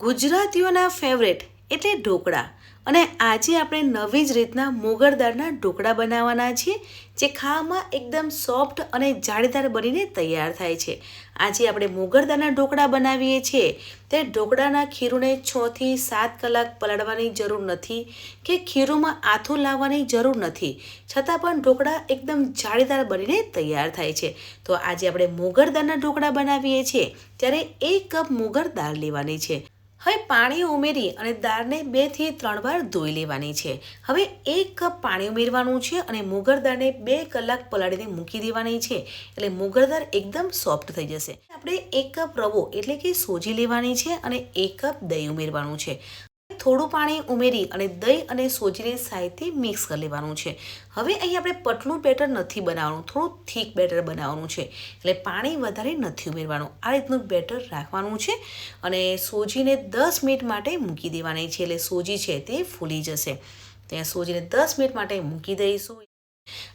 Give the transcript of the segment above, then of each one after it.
ગુજરાતીઓના favourite એટલે ઢોકળા. અને આજે આપણે નવી જ રીતના મોગર દાળના ઢોકળા બનાવવાના છીએ, જે ખાવામાં એકદમ સોફ્ટ અને જાળીદાર બનીને તૈયાર થાય છે. આજે આપણે મોગર દાળના ઢોકળા બનાવીએ છીએ. તે ઢોકળાના ખીરુને છથી સાત કલાક પલાળવાની જરૂર નથી કે ખીરુમાં આથું લાવવાની જરૂર નથી. છતાં પણ ઢોકળા એકદમ જાળીદાર બનીને તૈયાર થાય છે. તો આજે આપણે મોગર દાળના ઢોકળા બનાવીએ છીએ, ત્યારે એક કપ મોગર દાળ લેવાની છે. હવે પાણી ઉમેરી અને દાળને બેથી ત્રણ વાર ધોઈ લેવાની છે. હવે એક કપ પાણી ઉમેરવાનું છે અને મુગર દાળને બે કલાક પલાળીને મૂકી દેવાની છે. એટલે મુગર દાળ એકદમ સોફ્ટ થઈ જશે. આપણે એક કપ રવો એટલે કે સોજી લેવાની છે અને એક કપ દહીં ઉમેરવાનું છે. થોડું પાણી ઉમેરી અને દહીં અને સોજીને સાઈડથી મિક્સ કરી લેવાનું છે. હવે અહીં આપણે પટલું બેટર નથી બનાવવાનું, થોડું થીક બેટર બનાવવાનું છે. એટલે પાણી વધારે નથી ઉમેરવાનું. આ રીતનું બેટર રાખવાનું છે અને સોજીને દસ મિનિટ માટે મૂકી દેવાની છે. એટલે સોજી છે તે ફૂલી જશે. ત્યાં સોજીને દસ મિનિટ માટે મૂકી દઈશું.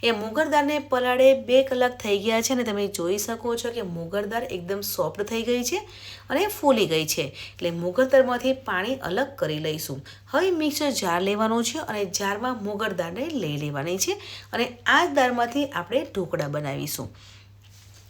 એ મુગરદાળને પલાળે બે કલાક થઈ ગયા છે અને તમે જોઈ શકો છો કે મુગર દાળ એકદમ સોફ્ટ થઈ ગઈ છે અને ફૂલી ગઈ છે. એટલે મુગર દાળમાંથી પાણી અલગ કરી લઈશું. હવે મિક્સર જાર લેવાનો છે અને જારમાં મુગર દાળને લઈ લેવાની છે અને આ જ દાળમાંથી આપણે ઢોકળા બનાવીશું.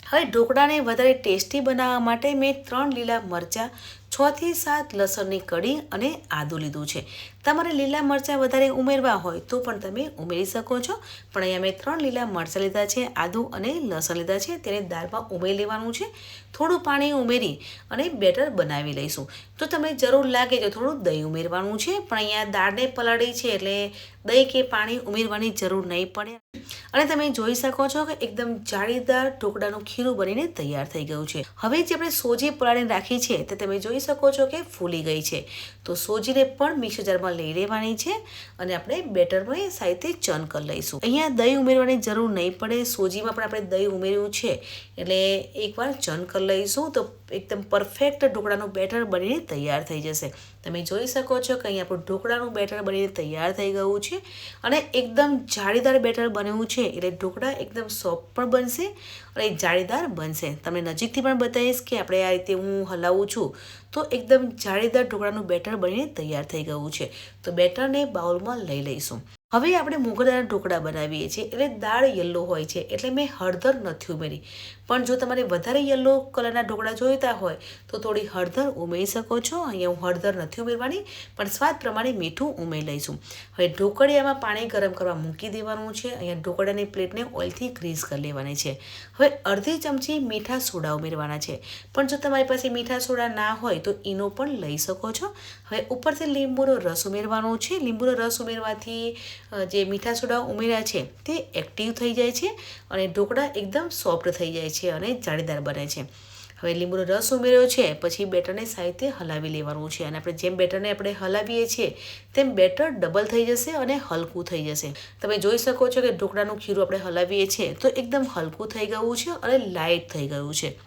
હવે ઢોકળાને વધારે ટેસ્ટી બનાવવા માટે મેં ત્રણ લીલા મરચાં છથી સાત લસણની કડી અને આદું લીધું છે. તમારે લીલા મરચાં વધારે ઉમેરવા હોય તો પણ તમે ઉમેરી શકો છો. પણ અહીંયા મેં ત્રણ લીલા મરચાં લીધા છે, આદું અને લસણ લીધા છે. તેને દાળમાં ઉમેરી લેવાનું છે. થોડું પાણી ઉમેરી અને બેટર બનાવી લઈશું. તો તમને જરૂર લાગે તો થોડું દહીં ઉમેરવાનું છે, પણ અહીંયા દાળને પલાળી છે એટલે દહીં કે પાણી ઉમેરવાની જરૂર નહીં પડે. અને તમે જોઈ શકો છો કે એકદમ જાળીદાર ઢોકળાનું ખીરું બનીને તૈયાર થઈ ગયું છે. હવે જે આપણે સોજી પલાળીને રાખી છે તે તમે જોઈ શકો છો કે ફૂલી ગઈ છે. તો સોજીને પણ મિક્સર જારમાં લઈ લેવાની છે અને આપણે બેટરમાં સાઈડથી ચન કરી લઈશું. અહીંયા દહીં ઉમેરવાની જરૂર નહીં પડે. સોજીમાં પણ આપણે દહીં ઉમેર્યું છે. એટલે એકવાર ચન કરી લઈશું. તો એકદમ પરફેક્ટ ઢોકળાનું બેટર બનીને તૈયાર થઈ જશે. તમે જોઈ શકો છો કે અહીં આપણું ઢોકળાનું બેટર બનીને તૈયાર થઈ ગયું છે અને એકદમ જાળીદાર બેટર બન્યું છે. એટલે ઢોકળા એકદમ સોફ્ટ પણ બનશે અને જાળીદાર બનશે. તમને નજીકથી પણ બતાવીશ કે આપણે આ રીતે હું હલાવું છું. તો એકદમ જાળીદાર ઢોકળાનું બેટર બનીને તૈયાર થઈ ગયું છે. તો બેટરને બાઉલમાં લઈ લઈશું. હવે આપણે મુગદાળના ઢોકળા બનાવીએ છીએ. એટલે દાળ યલો હોય છે. એટલે મેં હળદર નથી ઉમેરી. પણ જો તમારે વધારે યલો કલરના ઢોકળા જોઈતા હોય, તો થોડી હળદર ઉમેરી શકો છો. અહીંયા હું હળદર નથી ઉમેરવાની, પણ સ્વાદ પ્રમાણે મીઠું ઉમેરી લઈશું. હવે ઢોકળિયામાં પાણી ગરમ કરવા મૂકી દેવાનું છે. અહીંયા ઢોકળાની પ્લેટને ઓઇલથી ગ્રીસ કરી લેવાની છે. હવે અડધી ચમચી મીઠા સોડા ઉમેરવાના છે. પણ જો તમારી પાસે મીઠા સોડા ના હોય, તો એનો પણ લઈ શકો છો. હવે ઉપરથી લીંબુનો રસ ઉમેરવાનો છે. લીંબુનો રસ ઉમેરવાથી જે મીઠા સોડા ઉમેર્યા છે, તે એક્ટિવ થઈ જાય છે અને ઢોકળા એકદમ સોફ્ટ થઈ જાય છે. અને જાળીદાર બને છે. હવે લીંબુનો રસ ઉમેર્યો છે, પછી બેટરને સાહિત્ય હલાવી લેવાનું છે અને આપણે જેમ બેટરને આપણે હલાવીએ છીએ, તેમ બેટર ડબલ થઈ જશે અને હલકું થઈ જશે. તમે જોઈ શકો છો કે ઢોકળાનું ખીરું આપણે હલાવીએ છીએ, તો એકદમ હલકું થઈ ગયું છે અને લાઇટ થઈ ગયું છે.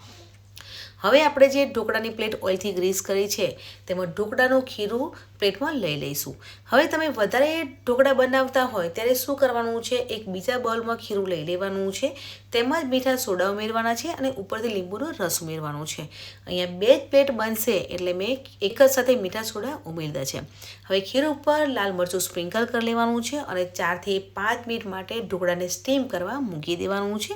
હવે આપણે જે ઢોકળાની પ્લેટ ઓઇલથી ગ્રીસ કરી છે, તેમાં ઢોકળાનું ખીરું પ્લેટમાં લઈ લઈશું. હવે તમે વધારે ઢોકળા બનાવતા હોય, ત્યારે શું કરવાનું છે? એક બીજા બાઉલમાં ખીરું લઈ લેવાનું છે તેમાં જ મીઠા સોડા ઉમેરવાના છે અને ઉપરથી લીંબુનો રસ ઉમેરવાનો છે. અહીંયા બે જ પ્લેટ બનશે, એટલે મેં એક જ સાથે મીઠા સોડા ઉમેર્યા છે. હવે ખીર ઉપર લાલ મરચું સ્પ્રિંકલ કરી લેવાનું છે અને ચારથી પાંચ મિનિટ માટે ઢોકળાને સ્ટીમ કરવા મૂકી દેવાનું છે.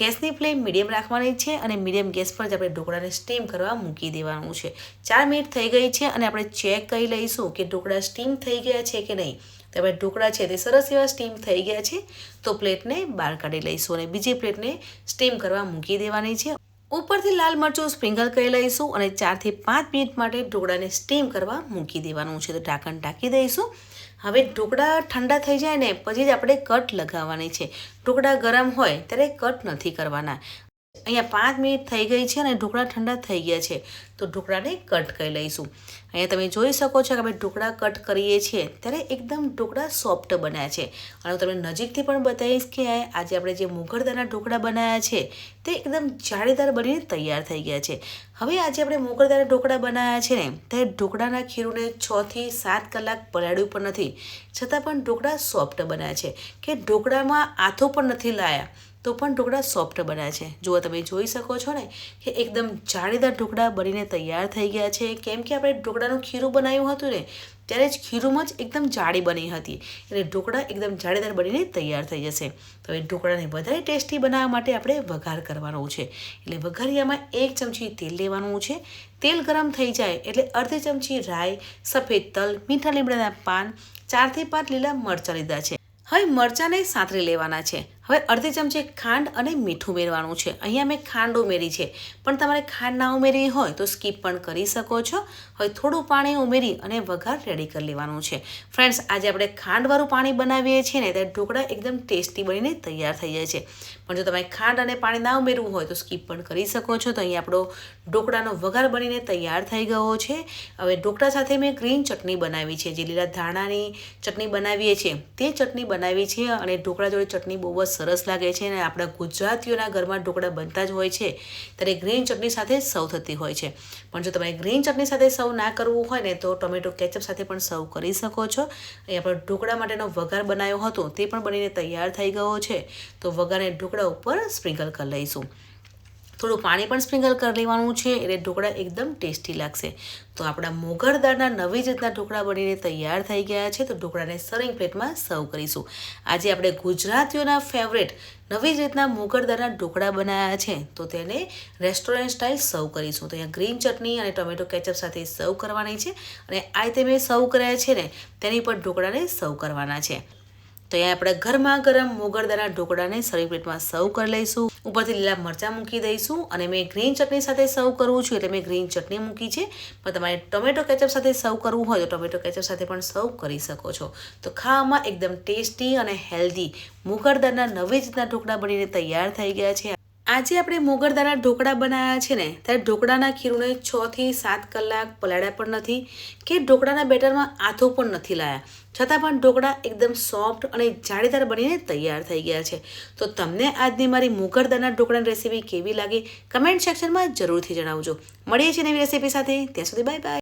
ગેસની ફ્લેમ મીડિયમ રાખવાની છે અને મીડિયમ ગેસ પર જ આપણે ઢોકળાને સ્ટીમ કરવા મૂકી દેવાનું છે. ચાર મિનિટ થઈ ગઈ છે અને આપણે ચેક કરી લઈશું કે ઢોકળા સ્ટીમ થઈ ગયા છે કે નહીં. તો આપણે ઢોકળા છે તે સરસ એવા સ્ટીમ થઈ ગયા છે, તો પ્લેટને બહાર કાઢી લઈશું અને બીજી પ્લેટને સ્ટીમ કરવા મૂકી દેવાની છે. ઉપરથી લાલ મરચું સ્પ્રિંકલ કરી લઈશું અને ચારથી પાંચ મિનિટ માટે ઢોકળાને સ્ટીમ કરવા મૂકી દેવાનું છે. તો ઢાંકણ ઢાંકી દઈશું. હવે ઢોકળા ઠંડા થઈ જાય ને, પછી જ આપણે કટ લગાવવાની છે. ઢોકળા ગરમ હોય, ત્યારે કટ નથી કરવાના. અહીંયા પાંચ મિનિટ થઈ ગઈ છે અને ઢોકળા ઠંડા થઈ ગયા છે. તો ઢોકળાને કટ કરી લઈશું. અહીંયા તમે જોઈ શકો છો કે આપણે ઢોકળા કટ કરીએ છીએ. ત્યારે એકદમ ઢોકળા સોફ્ટ બન્યા છે. અને હું તમને નજીકથી પણ બતાવીશ કે આજે આપણે જે મુગરદાના ઢોકળા બનાવ્યા છે, તે એકદમ જાળીદાર બનીને તૈયાર થઈ ગયા છે. હવે આજે આપણે મુગરદાના ઢોકળા બનાવ્યા છે ને, ત્યારે ઢોકળાના ખીરુને છથી સાત કલાક પલાળ્યું પણ નથી. છતાં પણ ઢોકળા સોફ્ટ બન્યા છે. કે ઢોકળામાં આથો પણ નથી લાયા. તો પણ ઢોકળા સોફ્ટ બન્યા છે. જુઓ તમે જોઈ શકો છો ને કે એકદમ જાળીદાર ઢોકળા બનીને તૈયાર થઈ ગયા છે. કેમ કે આપણે ઢોકળાનું ખીરું બનાવ્યું હતું ને, ત્યારે જ ખીરુંમાં જ એકદમ જાડી બની હતી. એટલે ઢોકળા એકદમ જાળીદાર બનીને તૈયાર થઈ જશે. તો એ ઢોકળાને વધારે ટેસ્ટી બનાવવા માટે આપણે વઘાર કરવાનો છે. એટલે વઘારિયામાં એક ચમચી તેલ લેવાનું છે. તેલ ગરમ થઈ જાય એટલે અડધી ચમચી રાઈ, સફેદ તલ, મીઠા લીમડાના પાન, ચારથી પાંચ લીલા મરચાં લીધા છે. હવે મરચાંને સાંતરી લેવાના છે. હવે અડધી ચમચી ખાંડ અને મીઠું ઉમેરવાનું છે. અહીંયા મેં ખાંડ ઉમેરી છે. પણ તમારે ખાંડ ના ઉમેરવી હોય તો સ્કીપ પણ કરી શકો છો. હવે થોડું પાણી ઉમેરી અને વઘાર રેડી કરી લેવાનું છે. ફ્રેન્ડ્સ આજે આપણે ખાંડવાળું પાણી બનાવીએ છીએ ને ત્યારે ઢોકળા એકદમ ટેસ્ટી બનીને તૈયાર થઈ જાય છે. પણ જો તમારે ખાંડ અને પાણી ના ઉમેરવું હોય તો સ્કીપ પણ કરી શકો છો. તો અહીં આપણો ઢોકળાનો વઘાર બનીને તૈયાર થઈ ગયો છે. હવે ઢોકળા સાથે મેં ગ્રીન ચટણી બનાવી છે. જે લીલા ધાણાની ચટણી બનાવીએ છીએ, તે ચટણી બનાવી છે અને ઢોકળા જોડે ચટણી બહુ જ સરસ લાગે છે અને આપણા ગુજરાતીઓના ઘરમાં ઢોકળા બનતા જ હોય છે. ત્યારે ગ્રીન ચટણી સાથે સર્વ થતી હોય છે. પણ જો તમારે ગ્રીન ચટણી સાથે સર્વ ના કરવું હોય ને તો ટોમેટો કેચઅપ સાથે પણ સર્વ કરી શકો છો. અહીં આપણે ઢોકળા માટેનો વઘાર બનાવ્યો હતો, તે પણ બનીને તૈયાર થઈ ગયો છે. તો વઘારને ઢોકળા ઉપર સ્પ્રિંકલ કરી લઈશું. થોડું પાણી પણ સ્પ્રિંકલ કરી લેવાનું છે, એટલે ઢોકળા એકદમ ટેસ્ટી લાગશે. તો આપણા મોગર નવી રીતના ઢોકળા બનીને તૈયાર થઈ ગયા છે, તો ઢોકળાને સર્વિંગ પ્લેટમાં સર્વ કરીશું. આજે આપણે ગુજરાતીઓના ફેવરેટ નવી રીતના મોગર દાળના ઢોકળા બનાવ્યા છે, તો તેને રેસ્ટોરન્ટ સ્ટાઇલ સર્વ કરીશું. તો અહીંયા ગ્રીન ચટણી અને ટોમેટો કેચઅપ સાથે સર્વ કરવાની છે, અને આ રીતે મેં સર્વ કર્યા છે ને, તેની પર ઢોકળાને સર્વ કરવાના છે. તો અહીંયા આપણે ગરમા ગરમ મોગરદાના ઢોકળાને સર્વિંગ પ્લેટમાં સર્વ કરી લઈશું. ઉપરથી લીલા મરચાં મૂકી દઈશું અને મેં ગ્રીન ચટણી સાથે સર્વ કરવું છું એટલે મેં ગ્રીન ચટણી મૂકી છે. પણ તમારે ટોમેટો કેચઅપ સાથે સર્વ કરવું હોય તો ટોમેટો કેચઅપ સાથે પણ સર્વ કરી શકો છો. તો ખાવામાં એકદમ ટેસ્ટી અને હેલ્ધી મોગરદાના નવી રીતના ઢોકળા બનીને તૈયાર થઈ ગયા છે. આજે આપણે મોગરદાના ઢોકળા બનાવ્યા છે ને, ત્યારે ઢોકળાના ખીરુને છથી સાત કલાક પલાળ્યા પણ નથી કે ઢોકળાના બેટરમાં આથો પણ નથી લાયા. છતાં પણ ઢોકળા એકદમ સોફ્ટ અને જાળીદાર બનીને તૈયાર થઈ ગયા છે. તો તમને આજની મારી મોગરદાના ઢોકળાની રેસીપી કેવી લાગી? કમેન્ટ સેક્શનમાં જરૂરથી જણાવજો. મળીએ છીએ નવી રેસીપી સાથે. ત્યાં સુધી બાય બાય.